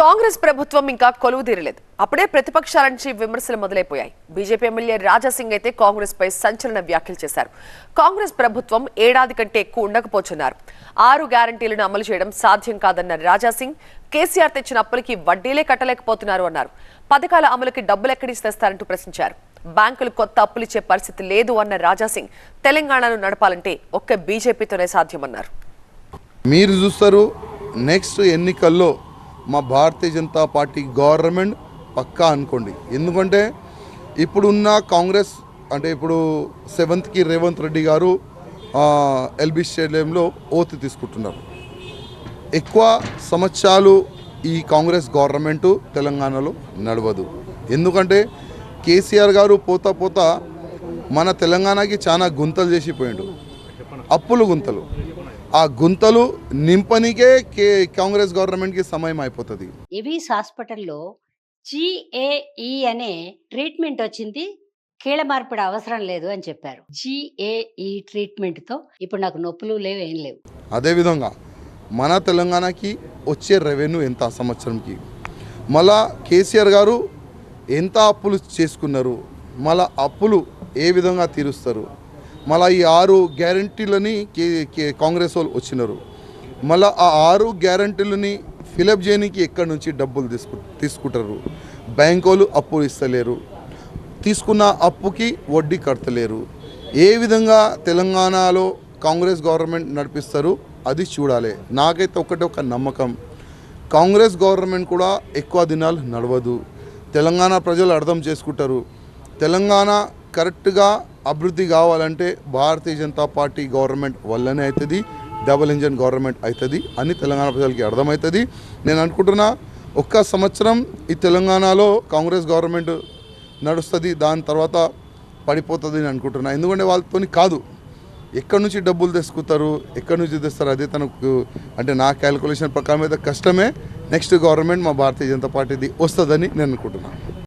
కాంగ్రెస్ ప్రభుత్వం ఇంకా కొలువు తీరలేదు. అప్పుడే ప్రతిపక్షాల నుంచి విమర్శలు మొదలైపోయాయి. బీజేపీ ఎమ్మెల్యే రాజాసింగ్ అయితే కాంగ్రెస్ పై సంచలన వ్యాఖ్యలు చేశారు. కాంగ్రెస్ ప్రభుత్వం ఏడాది కంటే ఎక్కువ ఉండకపోతున్నారు. ఆరు గ్యారంటీలను అమలు చేయడం సాధ్యం కాదన్న రాజాసింగ్ కేసీఆర్ తెచ్చిన అప్పులకి వడ్డీలే కట్టలేకపోతున్నారు అన్నారు. పథకాల అమలుకి డబ్బులు ఎక్కడి తెస్తారంటూ ప్రశ్నించారు. బ్యాంకులు కొత్త అప్పులిచ్చే పరిస్థితి లేదు అన్న రాజాసింగ్ తెలంగాణను నడపాలంటే ఒక్క బీజేపీతోనే సాధ్యమన్నారు. మీరు చూస్తారు నెక్స్ట్ ఎన్నికల్లో మా భారతీయ జనతా పార్టీ గవర్నమెంట్ పక్కా అనుకోండి. ఎందుకంటే ఇప్పుడున్న కాంగ్రెస్ అంటే ఇప్పుడు సెవెంత్కి రేవంత్ రెడ్డి గారు ఎల్బీ స్టేడియంలో ఓతి తీసుకుంటున్నారు. ఎక్కువ సంవత్సరాలు ఈ కాంగ్రెస్ గవర్నమెంట్ తెలంగాణలో నడవదు. ఎందుకంటే కేసీఆర్ గారు పోతా పోతా మన తెలంగాణకి చాలా గుంతలు చేసిపోయిండు. అప్పులు గుంతలు. ఆ గుంతలు నింపనికే కే కాంగ్రెస్ గవర్నమెంట్కి సమయం అయిపోతుంది. ఎవిస్ హాస్పిటల్లో జిఏఈ అనే ట్రీట్మెంట్ వచ్చింది. కీళ్ళ మార్పిడి అవసరం లేదు అని చెప్పారు. జిఏఈ ట్రీట్మెంట్తో ఇప్పుడు నాకు నొప్పులు లేవు ఏం లేవు. అదేవిధంగా మన తెలంగాణకి వచ్చే రెవెన్యూ ఎంత సంవత్సరంకి? మళ్ళా కేసీఆర్ గారు ఎంత అప్పులు చేసుకున్నారు? మళ్ళా అప్పులు ఏ విధంగా తీరుస్తారు? మళ్ళీ ఈ ఆరు గ్యారంటీలని కే కే కాంగ్రెస్ వాళ్ళు వచ్చినారు. మళ్ళా ఆ ఆరు గ్యారంటీలని ఫిలప్ చేయడానికి ఎక్కడి నుంచి డబ్బులు తీసుకు తీసుకుంటారు? బ్యాంక్ వాళ్ళు అప్పులు ఇస్తలేరు. తీసుకున్న అప్పుకి వడ్డీ కడతలేరు. ఏ విధంగా తెలంగాణలో కాంగ్రెస్ గవర్నమెంట్ నడిపిస్తారు? అది చూడాలి. నాకైతే ఒకటే ఒక నమ్మకం. కాంగ్రెస్ గవర్నమెంట్ కూడా ఎక్కువ దినాలు నడవదు. తెలంగాణ ప్రజలు అర్థం చేసుకుంటారు. తెలంగాణ కరెక్ట్గా అభివృద్ధి కావాలంటే భారతీయ జనతా పార్టీ గవర్నమెంట్ వల్లనే అవుతుంది డబుల్ ఇంజన్ గవర్నమెంట్ అవుతుంది అని తెలంగాణ ప్రజలకి అర్థమవుతుంది. నేను అనుకుంటున్నా ఒక్క సంవత్సరం ఈ తెలంగాణలో కాంగ్రెస్ గవర్నమెంట్ నడుస్తుంది దాని తర్వాత పడిపోతుంది అని అనుకుంటున్నా. ఎందుకంటే వాళ్ళతో కాదు ఎక్కడి నుంచి డబ్బులు తెసుకుతారు ఎక్కడి నుంచి తెస్తారు అదే తనకు అంటే నా క్యాలిక్యులేషన్ ప్రకారం అయితే కష్టమే. నెక్స్ట్ గవర్నమెంట్ మా భారతీయ జనతా పార్టీది వస్తుందని నేను అనుకుంటున్నాను